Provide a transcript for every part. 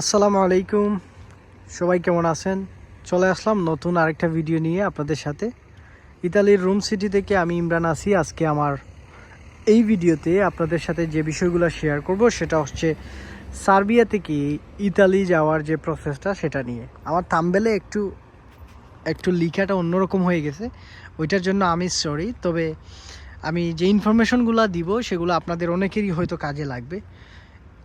আসসালামু আলাইকুম। সবাই কেমন আছেন? চলে আসলাম নতুন আরেকটা ভিডিও নিয়ে আপনাদের সাথে। ইতালির রুম সিটি থেকে আমি ইমরান আসি আজকে আমার এই ভিডিওতে আপনাদের সাথে যে বিষয়গুলো শেয়ার করব, সেটা হচ্ছে সার্বিয়া থেকে ইতালি যাওয়ার যে প্রসেসটা সেটা নিয়ে। আমার থাম্বেলে একটু একটু লিখাটা অন্যরকম হয়ে গেছে। ওইটার জন্য আমি সরি তবে আমি যে ইনফরমেশনগুলো দিব, সেগুলো আপনাদের অনেকেরই হয়তো কাজে লাগবে।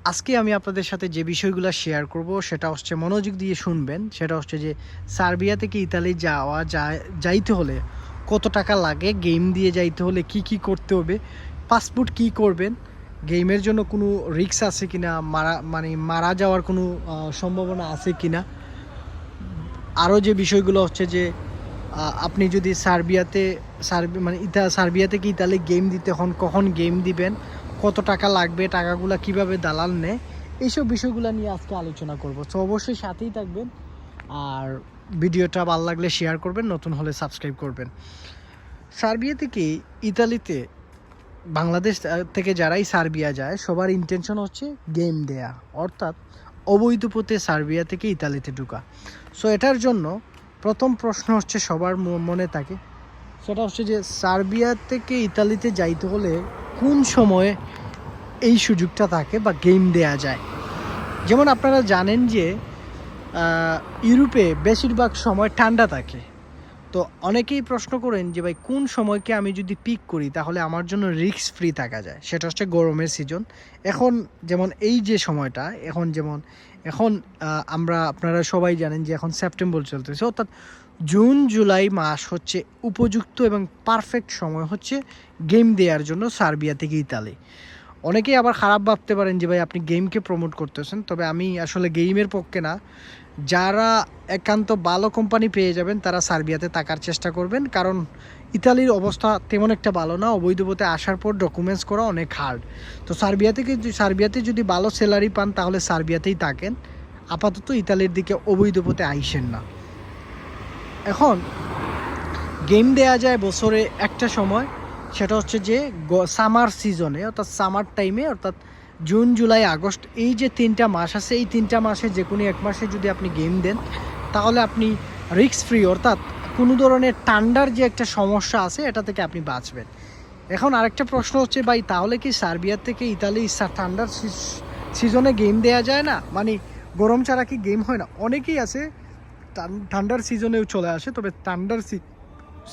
আজকে আমি আপনাদের সাথে যে বিষয়গুলো শেয়ার করব, সেটা হচ্ছে মনোযোগ দিয়ে শুনবেন। সেটা হচ্ছে যে, সার্বিয়া থেকে ইতালি যাওয়া যায় যাইতে হলে কত টাকা লাগে গেম দিয়ে যাইতে হলে কি কি করতে হবে পাসপোর্ট কি করবেন গেমের জন্য কোনো রিস্ক আছে কিনা, মারা মানে মারা যাওয়ার কোনো সম্ভাবনা আছে কিনা। আরও যে বিষয়গুলো হচ্ছে যে আপনি যদি সার্বিয়াতে, সার্বি মানে ইতা, সার্বিয়া থেকে ইতালি গেম দিতে হন, কখন গেম দিবেন কত টাকা লাগবে, টাকাগুলো কীভাবে দালাল নেয়, এইসব বিষয়গুলো নিয়ে আজকে আলোচনা করব। তো অবশ্যই সাথেই থাকবেন আর ভিডিওটা ভালো লাগলে শেয়ার করবেন, নতুন হলে সাবস্ক্রাইব করবেন। সার্বিয়া থেকে ইতালিতে, বাংলাদেশ থেকে যারাই সার্বিয়া যায়, সবার ইন্টেনশন হচ্ছে গেম দেয়া। অর্থাৎ অবৈধ পথে সার্বিয়া থেকে ইতালিতে ঢুকা। সো এটার জন্য প্রথম প্রশ্ন হচ্ছে সবার মনে থাকে। সেটা হচ্ছে যে সার্বিয়া থেকে ইতালিতে যাইতে হলে কোন সময়ে এই সুযোগটা থাকে বা গেম দেয়া যায়? যেমন আপনারা জানেন যে ইউরোপে বেশিরভাগ সময় ঠান্ডা থাকে। তো অনেকেই প্রশ্ন করেন যে, ভাই, কোন সময়কে আমি যদি পিক করি, তাহলে আমার জন্য রিস্ক ফ্রি থাকা যায়? সেটা হচ্ছে গরমের সিজন এখন যেমন এই যে সময়টা, এখন যেমন, এখন আমরা, আপনারা সবাই জানেন যে, এখন সেপ্টেম্বর চলতেছে। অর্থাৎ জুন, জুলাই মাস হচ্ছে উপযুক্ত এবং পারফেক্ট সময় হচ্ছে গেম দেওয়ার জন্য সার্বিয়া থেকে ইতালি। অনেকেই আবার খারাপ ভাবতে পারেন যে, ভাই, আপনি গেমকে প্রমোট করতেছেন। তবে আমি আসলে গেমের পক্ষে না। যারা একান্ত ভালো কোম্পানি পেয়ে যাবেন, তারা সার্বিয়াতে থাকার চেষ্টা করবেন। কারণ ইতালির অবস্থা তেমন একটা ভালো না। অবৈধ পথে আসার পর ডকুমেন্টস করা অনেক হার্ড তো সার্বিয়া থেকে সার্বিয়াতে যদি ভালো স্যালারি পান, তাহলে সার্বিয়াতেই থাকেন। আপাতত ইতালির দিকে অবৈধ পথে আইসেন না। এখন গেম দেয়া যায় বছরে একটা সময়, সেটা হচ্ছে যে সামার সিজনে অর্থাৎ সামার টাইমে অর্থাৎ জুন জুলাই আগস্ট এই যে তিনটা মাস আছে, এই তিনটা মাসে যে কোনো এক মাসে যদি আপনি গেম দেন, তাহলে আপনি রিস্ক ফ্রি অর্থাৎ কোনো ধরনের ঠান্ডার যে একটা সমস্যা আছে, এটা থেকে আপনি বাঁচবেন। এখন আরেকটা প্রশ্ন হচ্ছে, ভাই, তাহলে কি সার্বিয়া থেকে ইতালি ঠান্ডার সিজ- সিজনে গেম দেয়া যায় না? মানে গরম ছাড়া কি গেম হয় না? অনেকেই আছে ঠান্ডার সিজনেও চলে আসে, তবে ঠান্ডার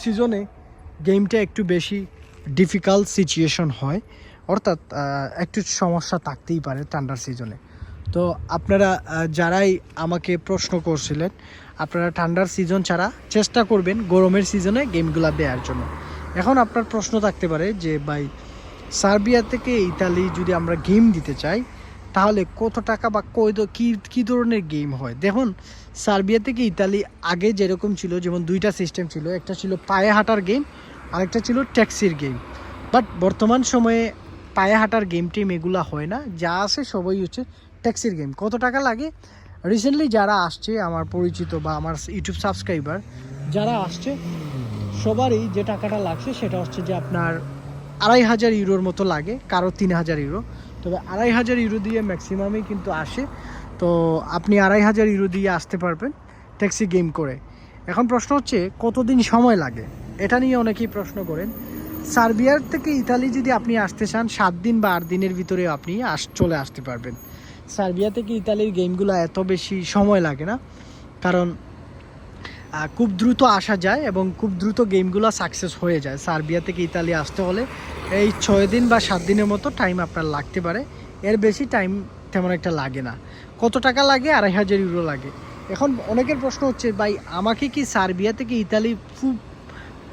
সিজনে গেমটা একটু বেশি ডিফিকাল্ট সিচুয়েশন হয়। অর্থাৎ একটু সমস্যা থাকতেই পারে ঠান্ডার সিজনে তো আপনারা যারাই আমাকে প্রশ্ন করছিলেন, আপনারা ঠান্ডার সিজন ছাড়া চেষ্টা করবেন গরমের সিজনে গেমগুলো দেওয়ার জন্য। এখন আপনার প্রশ্ন থাকতে পারে যে, ভাই সার্বিয়া থেকে ইতালি যদি আমরা গেম দিতে চাই তাহলে কত টাকা বা কই কি, কী ধরনের গেম হয়? দেখুন, সার্বিয়া থেকে ইতালি আগে যেরকম ছিল, যেমন দুইটা সিস্টেম ছিল, একটা ছিল পায়ে হাঁটার গেম আরেকটা ছিল ট্যাক্সির গেম বাট বর্তমান সময়ে পায়ে হাঁটার গেম টিম এগুলো হয় না, যা আছে সবই হচ্ছে ট্যাক্সির গেম কত টাকা লাগে? রিসেন্টলি যারা আসছে, আমার পরিচিত বা আমার ইউটিউব সাবস্ক্রাইবার যারা আসছে, সবারই যে টাকাটা লাগছে, সেটা হচ্ছে যে আপনার আড়াই হাজার ইউরোর মতো লাগে, কারও তিন হাজার ইউরো। তবে আড়াই হাজার ইউরো দিয়ে ম্যাক্সিমামই কিন্তু আসে। তো আপনি আড়াই হাজার ইউরো দিয়ে আসতে পারবেন ট্যাক্সি গেম করে। এখন প্রশ্ন হচ্ছে, কতদিন সময় লাগে? এটা নিয়ে অনেকেই প্রশ্ন করেন। সার্বিয়ার থেকে ইতালি যদি আপনি আসতে চান, সাত দিন বা আট দিনের ভিতরে আপনি আস, চলে আসতে পারবেন। সার্বিয়া থেকে ইতালির গেমগুলো এত বেশি সময় লাগে না। কারণ খুব দ্রুত আসা যায় এবং খুব দ্রুত গেমগুলো সাকসেস হয়ে যায়। সার্বিয়া থেকে ইতালি আসতে হলে এই ছয় দিন বা সাত দিনের মতো টাইম আপনার লাগতে পারে। এর বেশি টাইম তেমন একটা লাগে না। কত টাকা লাগে? আড়াই হাজার ইউরো লাগে। এখন অনেকের প্রশ্ন হচ্ছে, ভাই, আমাকে কি সার্বিয়া থেকে ইতালি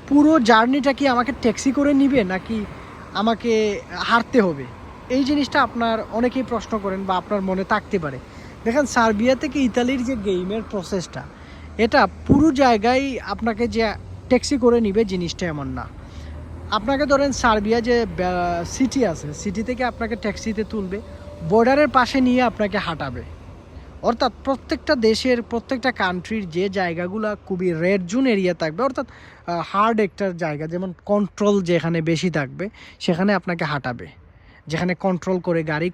পুরো জার্নিটা কি আমাকে ট্যাক্সি করে নিবে নাকি আমাকে হাঁটতে হবে? এই জিনিসটা আপনার অনেকেই প্রশ্ন করেন বা আপনার মনে থাকতে পারে। দেখেন, সার্বিয়া থেকে ইতালির যে গেমের প্রসেসটা এটা পুরো জায়গায় আপনাকে যে ট্যাক্সি করে নিবে জিনিসটা এমন না। আপনাকে ধরেন সার্বিয়া যে সিটি আছে সিটি থেকে আপনাকে ট্যাক্সিতে তুলবে বর্ডারের পাশে নিয়ে আপনাকে হাঁটাবে। অর্থাৎ প্রত্যেকটা দেশের, প্রত্যেকটা কান্ট্রির যে জায়গাগুলো খুবই রেড জোন এরিয়া থাকবে, অর্থাৎ হার্ড একটা জায়গা, যেমন কন্ট্রোল যেখানে বেশি থাকবে, সেখানে আপনাকে হাঁটাবে। যেখানে কন্ট্রোল করে গাড়ি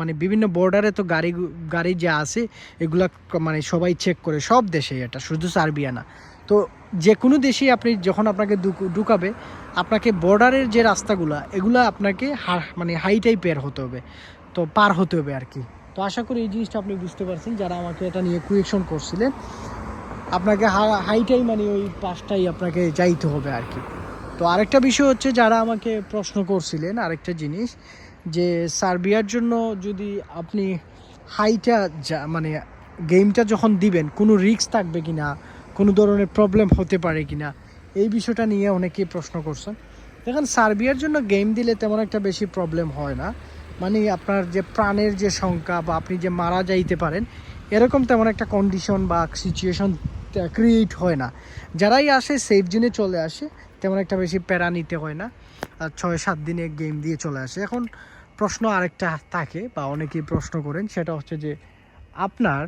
মানে বিভিন্ন বর্ডারে তো গাড়ি গাড়ি যা আছে, এগুলা মানে সবাই চেক করে, সব দেশেই এটা, শুধু সার্বিয়া না। তো যে কোনো দেশেই আপনি যখন আপনাকে ঢুকাবে, আপনাকে বর্ডারের যে রাস্তাগুলা, এগুলা আপনাকে মানে হাইটাই পের হতে হবে, তো পার হতে হবে আর কি। তো আশা করি এই জিনিসটা আপনি বুঝতে পারছেন, যারা আমাকে এটা নিয়ে কুয়েকশন করছিলেন, আপনাকে হাইটাই মানে ওই পাশটাই আপনাকে যাইতে হবে আর কি। তো আরেকটা বিষয় হচ্ছে যারা আমাকে প্রশ্ন করছিলেন আরেকটা জিনিস, যে সার্বিয়ার জন্য যদি আপনি হাইটা যা মানে গেমটা যখন দিবেন, কোনো রিস্ক থাকবে কি না কোনো ধরনের প্রবলেম হতে পারে কি না এই বিষয়টা নিয়ে অনেকেই প্রশ্ন করছেন। দেখেন, সার্বিয়ার জন্য গেম দিলে তেমন একটা বেশি প্রবলেম হয় না। মানে আপনার যে প্রাণের যে সংখ্যা বা আপনি যে মারা যাইতে পারেন, এরকম তেমন একটা কন্ডিশন বা সিচুয়েশন ক্রিয়েট হয় না। যারাই আসে সেফ জোনে চলে আসে তেমন একটা বেশি প্যারা নিতে হয় না। আর ছয়, সাত দিনে গেম দিয়ে চলে আসে। এখন প্রশ্ন আরেকটা থাকে, বা অনেকেই প্রশ্ন করেন, সেটা হচ্ছে যে, আপনার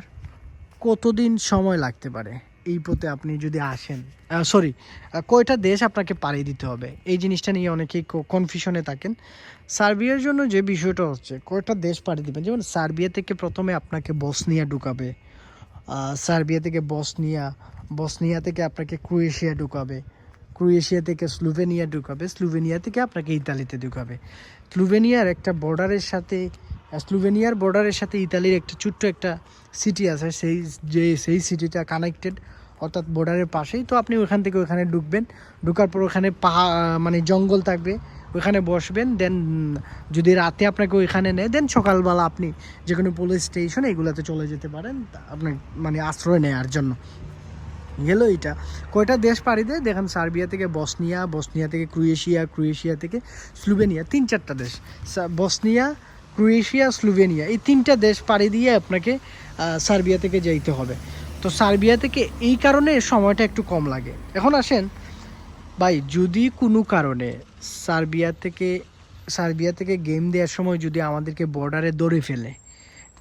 কতদিন সময় লাগতে পারে? এই পথে আপনি যদি আসেন সরি কয়টা দেশ আপনাকে পাড়ি দিতে হবে? এই জিনিসটা নিয়ে অনেকেই কনফিউশনে থাকেন। সার্বিয়ার জন্য যে বিষয়টা হচ্ছে, কয়টা দেশ পাড়ি দিবেন? যেমন সার্বিয়া থেকে প্রথমে আপনাকে বসনিয়া ঢুকাবে। সার্বিয়া থেকে বসনিয়া বসনিয়া থেকে আপনাকে ক্রোয়েশিয়া ঢুকাবে। ক্রোয়েশিয়া থেকে স্লোভেনিয়া ঢুকাবে। স্লোভেনিয়া থেকে আপনাকে ইতালিতে ঢুকাবে। স্লোভেনিয়ার একটা বর্ডারের সাথে, স্লোভেনিয়ার বর্ডারের সাথে ইতালির একটা ছোট্ট একটা সিটি আছে, সেই, যে, সেই সিটিটা কানেক্টেড অর্থাৎ বর্ডারের পাশেই। তো আপনি ওখান থেকে ওখানে ঢুকবেন। ঢুকার পর ওখানে পাহাড় মানে জঙ্গল থাকবে। ওখানে বসবেন, দেন যদি রাতে আপনাকে ওইখানে নেয়, দেন সকালবেলা আপনি যে কোনো পুলিশ স্টেশন এগুলোতে চলে যেতে পারেন। আপনার মানে আশ্রয় নেওয়ার জন্য। গেল এটা কয়টা দেশ পাড়ি দেয়? দেখেন সার্বিয়া থেকে বসনিয়া বসনিয়া থেকে ক্রোয়েশিয়া ক্রোয়েশিয়া থেকে স্লোভেনিয়া, তিন চারটা দেশ। বসনিয়া, ক্রোয়েশিয়া, স্লোভেনিয়া, এই তিনটা দেশ পাড়ি দিয়ে আপনাকে সার্বিয়া থেকে যাইতে হবে। তো সার্বিয়া থেকে এই কারণে সময়টা একটু কম লাগে। এখন আসেন, ভাই, যদি কোনো কারণে সার্বিয়া থেকে সার্বিয়া থেকে গেম দেওয়ার সময় যদি আমাদেরকে বর্ডারে ধরে ফেলে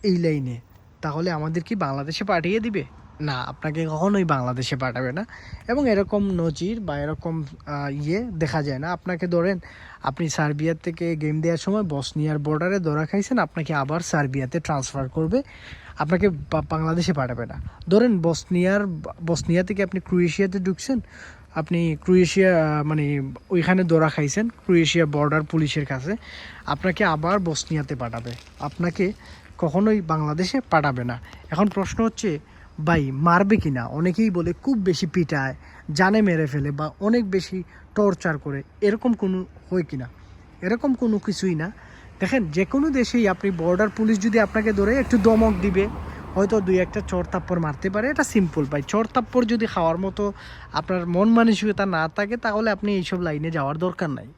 এই লাইনে, তাহলে আমাদের কি বাংলাদেশে পাঠিয়ে দিবে? না, আপনাকে কখনোই বাংলাদেশে পাঠাবে না। এবং এরকম নজির বা এরকম ইয়ে দেখা যায় না। আপনাকে ধরেন, আপনি সার্বিয়ার থেকে গেম দেওয়ার সময় বসনিয়ার বর্ডারে ধরা খাইছেন, আপনাকে আবার সার্বিয়াতে ট্রান্সফার করবে। আপনাকে বাংলাদেশে পাঠাবে না। ধরেন বসনিয়ার বসনিয়া থেকে আপনি ক্রোয়েশিয়াতে ঢুকছেন, আপনি ক্রোয়েশিয়া মানে ওইখানে দৌড়া খাইছেন, ক্রোয়েশিয়া বর্ডার পুলিশের কাছে, আপনাকে আবার বসনিয়াতে পাঠাবে। আপনাকে কখনোই বাংলাদেশে পাঠাবে না। এখন প্রশ্ন হচ্ছে ভাই মারবে কি না অনেকেই বলে খুব বেশি পিটায়, জানে মেরে ফেলে বা অনেক বেশি টর্চার করে। এরকম কোনো হয় কি না এরকম কোনো কিছুই না। দেখেন যে কোনো দেশেই আপনি বর্ডার পুলিশ যদি আপনাকে ধরে একটু দমক দিবে, হয়তো দুই একটা চর তাপ্পর মারতে পারে। এটা সিম্পল ভাই। চর তাপ্পর যদি খাওয়ার মতো আপনার মন মানসিকতা না থাকে, তাহলে আপনি এইসব লাইনে যাওয়ার দরকার নাই।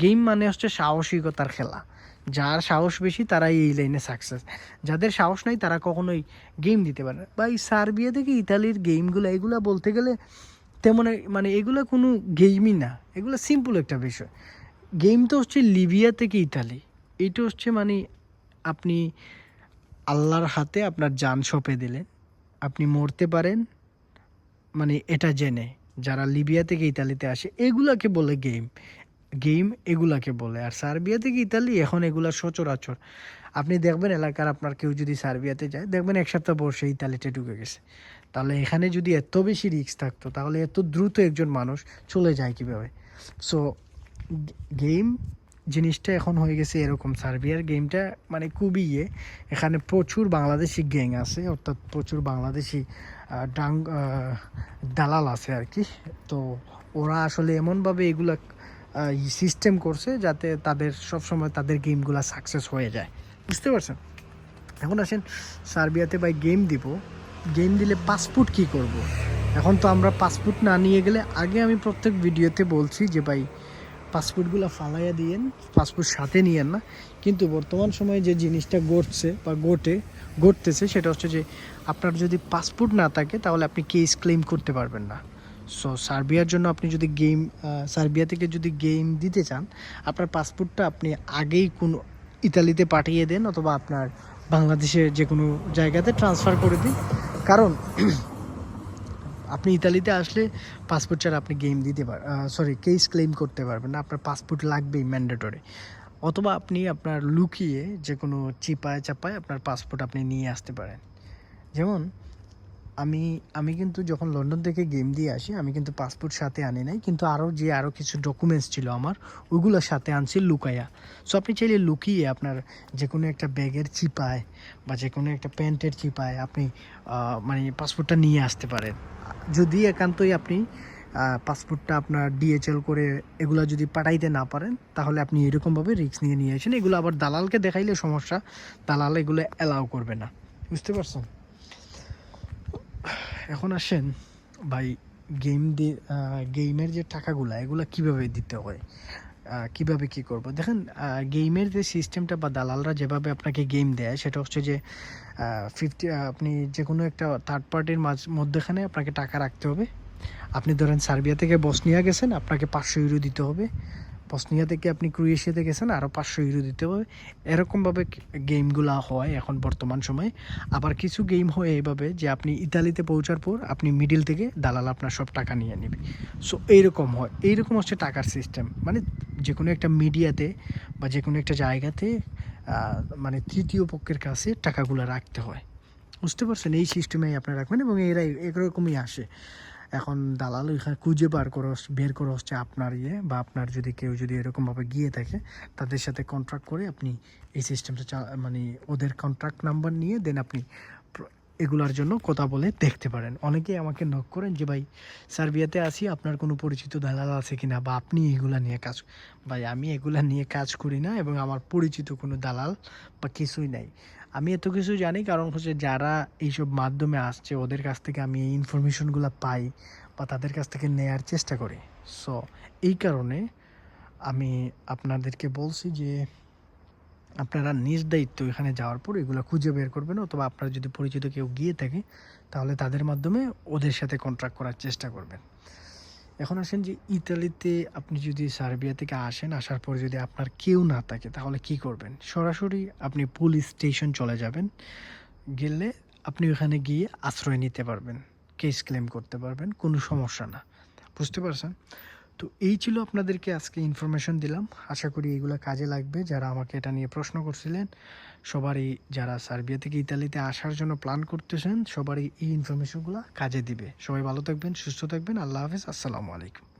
গেম মানে হচ্ছে সাহসিকতার খেলা। যার সাহস বেশি, তারাই এই লাইনে সাকসেস যাদের সাহস নাই, তারা কখনোই গেম দিতে পারে না। বা এই সার্বিয়া থেকে ইতালির গেমগুলো এগুলো বলতে গেলে তেমন মানে এগুলো কোনো গেমই না। এগুলো সিম্পল একটা বিষয়। গেম তো হচ্ছে লিবিয়া থেকে ইতালি। এটা হচ্ছে মানে আপনি আল্লাহর হাতে আপনার যান সঁপে দিলেন। আপনি মরতে পারেন মানে এটা জেনে। যারা লিবিয়া থেকে ইতালিতে আসে, এগুলাকে বলে গেম গেম এগুলাকে বলে। আর সার্বিয়া থেকে ইতালি এখন এগুলা সচরাচর। আপনি দেখবেন এলাকার আপনার কেউ যদি সার্বিয়াতে যায়, দেখবেন এক সপ্তাহ সে ইতালিতে ঢুকে গেছে। তাহলে এখানে যদি এত বেশি রিস্ক থাকতো, তাহলে এত দ্রুত একজন মানুষ চলে যায় কীভাবে? সো গেম জিনিসটা এখন হয়ে গেছে এরকম। সার্বিয়ার গেমটা মানে খুবই ইয়ে। এখানে প্রচুর বাংলাদেশি গ্যাং আছে, অর্থাৎ প্রচুর বাংলাদেশি ডাং দালাল আছে আর কি। তো ওরা আসলে এমনভাবে এগুলা সিস্টেম করছে যাতে তাদের সবসময় তাদের গেমগুলো সাকসেস হয়ে যায়। বুঝতে পারছেন? এখন আসেন, সার্বিয়াতে ভাই গেম দিব। গেম দিলে পাসপোর্ট কি করব। এখন তো আমরা পাসপোর্ট না নিয়ে গেলে আগে আমি প্রত্যেক ভিডিওতে বলছি যে ভাই পাসপোর্টগুলো ফালাইয়া দিয়েন পাসপোর্ট সাথে নিয়েন না। কিন্তু বর্তমান সময়ে যে জিনিসটা ঘটছে বা ঘটে, ঘটতেছে, সেটা হচ্ছে যে আপনার যদি পাসপোর্ট না থাকে, তাহলে আপনি কেস ক্লেম করতে পারবেন না। সো সার্বিয়ার জন্য আপনি যদি গেম সার্বিয়া থেকে যদি গেম দিতে চান, আপনার পাসপোর্টটা আপনি আগেই কোনো ইতালিতে পাঠিয়ে দেন অথবা আপনার বাংলাদেশের যে কোনো জায়গাতে ট্রান্সফার করে দিন। কারণ, আপনি ইতালিতে আসলে পাসপোর্ট ছাড়া আপনি গেম দিতে পার সরি কেস ক্লেম করতে পারবেন না। আপনার পাসপোর্ট লাগবেই ম্যান্ডেটরি অথবা আপনি আপনার লুকিয়ে যে কোনো চিপায় চাপায় আপনার পাসপোর্ট আপনি নিয়ে আসতে পারেন। যেমন আমি আমি কিন্তু যখন লন্ডন থেকে গেম দিয়ে আসি, আমি কিন্তু পাসপোর্ট সাথে আনি নাই, কিন্তু আরও যে আরও কিছু ডকুমেন্টস ছিল আমার, ওইগুলো সাথে আনছি লুকাইয়া সো আপনি চাইলে লুকিয়ে আপনার যে কোনো একটা ব্যাগের চিপায় বা যে কোনো একটা প্যান্টের চিপায় আপনি মানে পাসপোর্টটা নিয়ে আসতে পারেন। যদি একান্তই আপনি পাসপোর্টটা আপনার ডিএচএল করে এগুলো যদি পাঠাইতে না পারেন, তাহলে আপনি এরকমভাবে রিস্ক নিয়ে নিয়ে আসেন। এগুলো আবার দালালকে দেখাইলে সমস্যা, দালাল এগুলো অ্যালাউ করবে না। বুঝতে পারছেন? এখন আসেন ভাই গেম দিয়ে গেমের যে টাকাগুলো, এগুলো কীভাবে দিতে হয়? কীভাবে কি করব? দেখেন গেমের যে সিস্টেমটা বা দালালরা যেভাবে আপনাকে গেম দেয়, সেটা হচ্ছে যে ফিফটি আপনি যে কোনো একটা থার্ড পার্টির মাঝ, মধ্যেখানে আপনাকে টাকা রাখতে হবে। আপনি ধরেন সার্বিয়া থেকে বসনিয়া গেছেন, আপনাকে পাঁচশো ইউরো দিতে হবে। বসনিয়া থেকে আপনি ক্রোয়েশিয়াতে গেছেন? আরও পাঁচশো ইউরো দিতে হবে। এরকমভাবে গেমগুলো হয় এখন বর্তমান সময়ে। আবার কিছু গেম হয় এইভাবে যে আপনি ইতালিতে পৌঁছার পর আপনি মিডিল থেকে দালাল আপনার সব টাকা নিয়ে নেবে। সো এইরকম হয়। এইরকম হচ্ছে টাকার সিস্টেম মানে যে কোনো একটা মিডিয়াতে বা যে কোনো একটা জায়গাতে মানে তৃতীয় পক্ষের কাছে টাকাগুলো রাখতে হয়। বুঝতে পারছেন? এই সিস্টেমেই আপনারা রাখবেন এবং এরাই, এরকমই আসে। এখন দালাল ওইখানে খুঁজে বার করে বের করে হচ্ছে আপনার ইয়ে বা আপনার যদি কেউ যদি এরকমভাবে গিয়ে থাকে, তাদের সাথে কন্ট্রাক্ট করে আপনি এই সিস্টেমটা চা মানে ওদের কন্ট্রাক্ট নাম্বার নিয়ে দেন আপনি এগুলার জন্য কথা বলে দেখতে পারেন। অনেকেই আমাকে নক করেন যে, ভাই, সার্বিয়াতে আসি আপনার কোনো পরিচিত দালাল আছে কিনা বা আপনি এগুলা নিয়ে কাজ ভাই, আমি এগুলা নিয়ে কাজ করি না এবং আমার পরিচিত কোনো দালাল বা কিছুই নাই। আমি এত কিছু জানি কারণ হচ্ছে যারা এইসব মাধ্যমে আসছে, ওদের কাছ থেকে আমি এই ইনফরমেশনগুলো পাই বা তাদের কাছ থেকে নেয়ার চেষ্টা করি। সো এই কারণে আমি আপনাদেরকে বলছি যে আপনারা নিজ দায়িত্ব এখানে যাওয়ার পর এগুলো খুঁজে বের করবেন অথবা আপনার যদি পরিচিত কেউ গিয়ে থাকে, তাহলে তাদের মাধ্যমে ওদের সাথে কন্ট্রাক্ট করার চেষ্টা করবেন। এখন আসেন যে ইতালিতে আপনি যদি সার্বিয়া থেকে আসেন, আসার পর যদি আপনার কেউ না থাকে, তাহলে কি করবেন? সরাসরি আপনি পুলিশ স্টেশন চলে যাবেন। গেলে আপনি ওখানে গিয়ে আশ্রয় নিতে পারবেন কেস ক্লেম করতে পারবেন, কোনো সমস্যা না। বুঝতে পারছেন? তো এই ছিল আপনাদেরকে আজকে ইনফরমেশন দিলাম। আশা করি এগুলো কাজে লাগবে। যারা আমাকে এটা নিয়ে প্রশ্ন করছিলেন সবারই যারা সার্বিয়া থেকে ইতালিতে আসার জন্য প্ল্যান করতেছেন, সবারই এই ইনফরমেশনগুলো কাজে দিবে। সবাই ভালো থাকবেন, সুস্থ থাকবেন। আল্লাহ হাফিজ, আসসালামু আলাইকুম।